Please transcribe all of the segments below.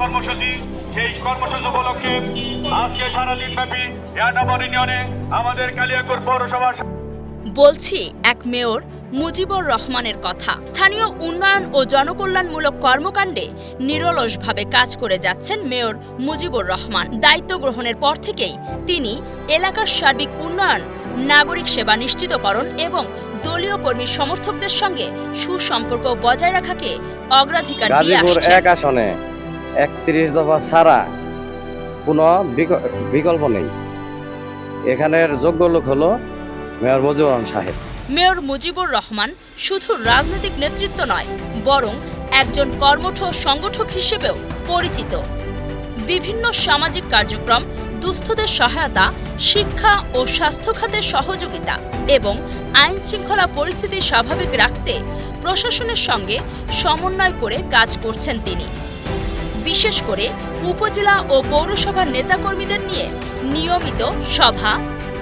কর্মসূচি সেই কর্মসূচি উপলক্ষে আজকে সারাদিন ব্যাপী ইয়াটাবর ইউনিয়নে আমাদের কালিয়াকুর পৌরসভার বলছি এক মেয়র মুজিবুর রহমানের কথা। স্থানীয় উন্নয়ন ও জনকল্যাণমূলক কর্মকাণ্ডে নিরলসভাবে কাজ করে যাচ্ছেন মেয়র মুজিবুর রহমান। দায়িত্ব গ্রহণের পর থেকেই তিনি এলাকার সার্বিক উন্নয়ন নাগরিক সেবা নিশ্চিতকরণ এবং দলীয় কর্মী সমর্থকদের সঙ্গে সুসম্পর্ক বজায় রাখাকে অগ্রাধিকার দিয়ে আসছেন। একত্রিশ দফা ছাড়া কোনো বিক- বিকল্প নেই। এখানের যোগ্য লোক হলো মেয়র মুজিবুর রহমান সাহেব। মেয়র মুজিবুর রহমান শুধু রাজনৈতিক নেতৃত্ব নয়, বরং একজন কর্মঠ সংগঠক হিসেবেও পরিচিত। বিভিন্ন সামাজিক কার্যক্রম, দুস্থদের সহায়তা, শিক্ষা ও স্বাস্থ্য খাতের সহযোগিতা এবং আইন শৃঙ্খলা পরিস্থিতি স্বাভাবিক রাখতে প্রশাসনের সঙ্গে সমন্বয় করে কাজ করছেন তিনি। বিশেষ করে উপজেলা ও পৌরসভার নেতাকর্মীদের নিয়ে নিয়মিত সভা,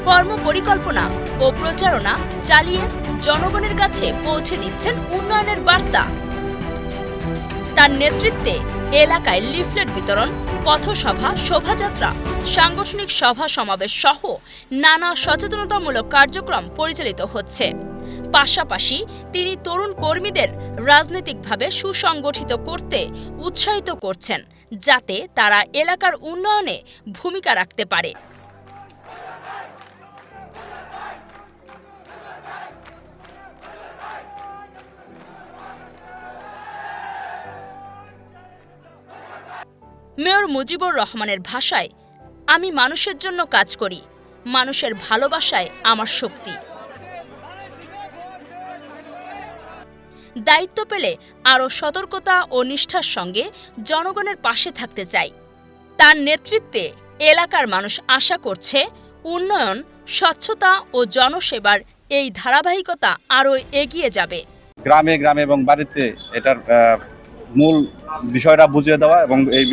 কর্মপরিকল্পনা ও প্রচারণা চালিয়ে জনগণের কাছে পৌঁছে দিচ্ছেন উন্নয়নের বার্তা। তার নেতৃত্বে এলাকায় লিফলেট বিতরণ, পথসভা, শোভাযাত্রা, সাংগঠনিক সভা সমাবেশ সহ নানা সচেতনতামূলক কার্যক্রম পরিচালিত হচ্ছে। পাশাপাশি তিনি তরুণ কর্মীদের রাজনৈতিকভাবে সুসংগঠিত করতে উৎসাহিত করছেন, যাতে তারা এলাকার উন্নয়নে ভূমিকা রাখতে পারে। মেয়র মুজিবুর রহমানের ভাষায়, আমি মানুষের জন্য কাজ করি। মানুষের ভালোবাসায় আমার শক্তি। দায়িত্ব পেলে আরও সতর্কতা ও নিষ্ঠার সঙ্গে জনগণের পাশে থাকতে চাই। তার নেতৃত্বে এলাকার মানুষ আশা করছে উন্নয়ন, স্বচ্ছতা ও জনসেবার এই ধারাবাহিকতা আরও এগিয়ে যাবে। গ্রামে গ্রামে এবং বাড়িতে এটার মূল বিষয়টা বুঝিয়ে দেওয়া এবং এই